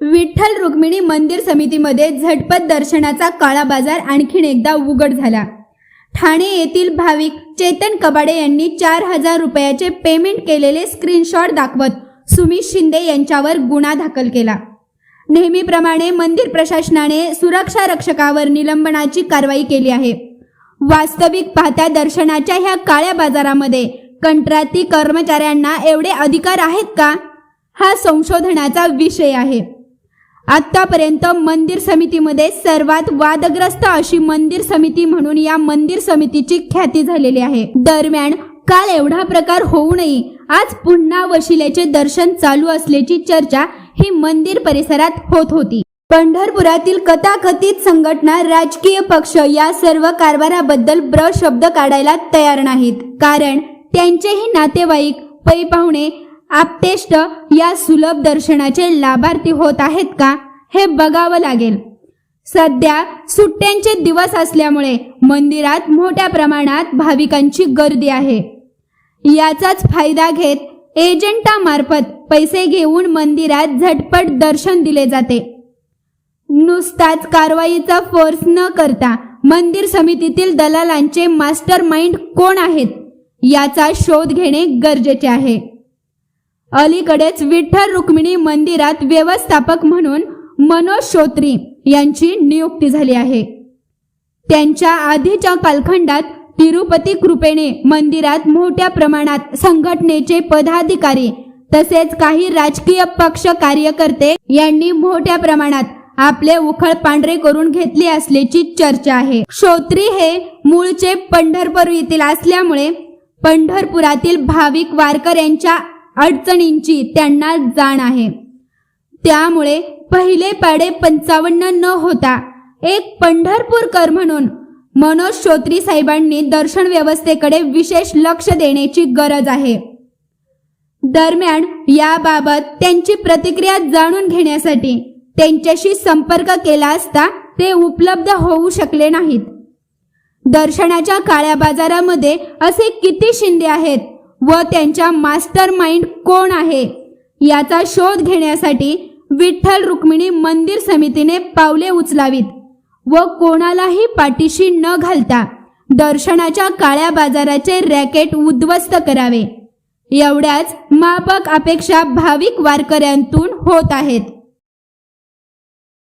विठ्ठल रुक्मिणी मंदिर समितीमध्ये झटपट दर्शनाचा काळा बाजार आणखीन एकदा उघड झाला. ठाणे येथील भाविक चेतन कबाडे यांनी चार हजार रुपयाचे पेमेंट केलेले स्क्रीनशॉट दाखवत सुमित शिंदे यांच्यावर गुन्हा दाखल केला. नेहमीप्रमाणे मंदिर प्रशासनाने सुरक्षा रक्षकावर निलंबनाची कारवाई केली आहे. वास्तविक पाहत्या दर्शनाच्या ह्या काळ्या बाजारामध्ये कंत्राटी कर्मचाऱ्यांना एवढे अधिकार आहेत का? हा संशोधनाचा विषय आहे. आतापर्यंत मंदिर समितीमध्ये सर्वात वादग्रस्त अशी मंदिर समिती म्हणून या मंदिर समितीची ख्याती झालेली आहे. दरम्यान काल एवढा प्रकार होऊ नये आज पुन्हा वशिलेचे दर्शन चालू असल्याची चर्चा ही मंदिर परिसरात होत होती. पंढरपुरातील कथाकथित संघटना राजकीय पक्ष या सर्व कारभाराबद्दल ब्र शब्द काढायला तयार नाहीत. कारण त्यांचेही नातेवाईक पै पाहुणे आपतेष्ट या सुलभ दर्शनाचे लाभार्थी होत आहेत का हे बघावं लागेल. सध्या सुट्ट्यांचे दिवस असल्यामुळे मंदिरात मोठ्या प्रमाणात भाविकांची गर्दी आहे. याचाच फायदा घेत एजंटामार्फत पैसे घेऊन मंदिरात झटपट दर्शन दिले जाते. नुसताच कारवाईचा फोर्स न करता मंदिर समितीतील दलालांचे मास्टर माइंड कोण आहेत? याचा शोध घेणे गरजेचे आहे. अलीकडेच विठ्ठल रुक्मिणी मंदिरात व्यवस्थापक म्हणून मनोज श्रोत्री यांची नियुक्ती झाली आहे. त्यांच्या आधीच्या कालखंडात तिरुपती कृपेने मंदिरात मोठ्या प्रमाणात संघटनेचे पदाधिकारी तसेच काही राजकीय पक्ष कार्यकर्ते यांनी मोठ्या प्रमाणात आपले उखळ पांढरे करून घेतले असल्याची चर्चा आहे. श्रोत्री हे मूळचे पंढरपूर येथील असल्यामुळे पंढरपुरातील भाविक वारकऱ्यांच्या अडचणींची त्यांना जाण आहे. त्यामुळे पहिले पाडे पंचावन्न न होता एक पंढरपूरकर म्हणून मनोज श्रोत्री साहेबांनी दर्शन व्यवस्थेकडे विशेष लक्ष देण्याची गरज आहे. दरम्यान याबाबत त्यांची प्रतिक्रिया जाणून घेण्यासाठी त्यांच्याशी संपर्क केला असता ते उपलब्ध होऊ शकले नाहीत. दर्शनाच्या काळ्या बाजारामध्ये असे किती शिंदे आहेत? व त्यांच्या मास्टर माइंड कोण आहे? याचा शोध घेण्यासाठी विठ्ठल रुक्मिणी मंदिर समितीने पावले उचलावीत व कोणालाही पाठीशी न घालता दर्शनाच्या काळ्या बाजाराचे रॅकेट उद्ध्वस्त करावे. एवढ्याच मापक अपेक्षा भाविक वारकऱ्यांतून होत आहेत.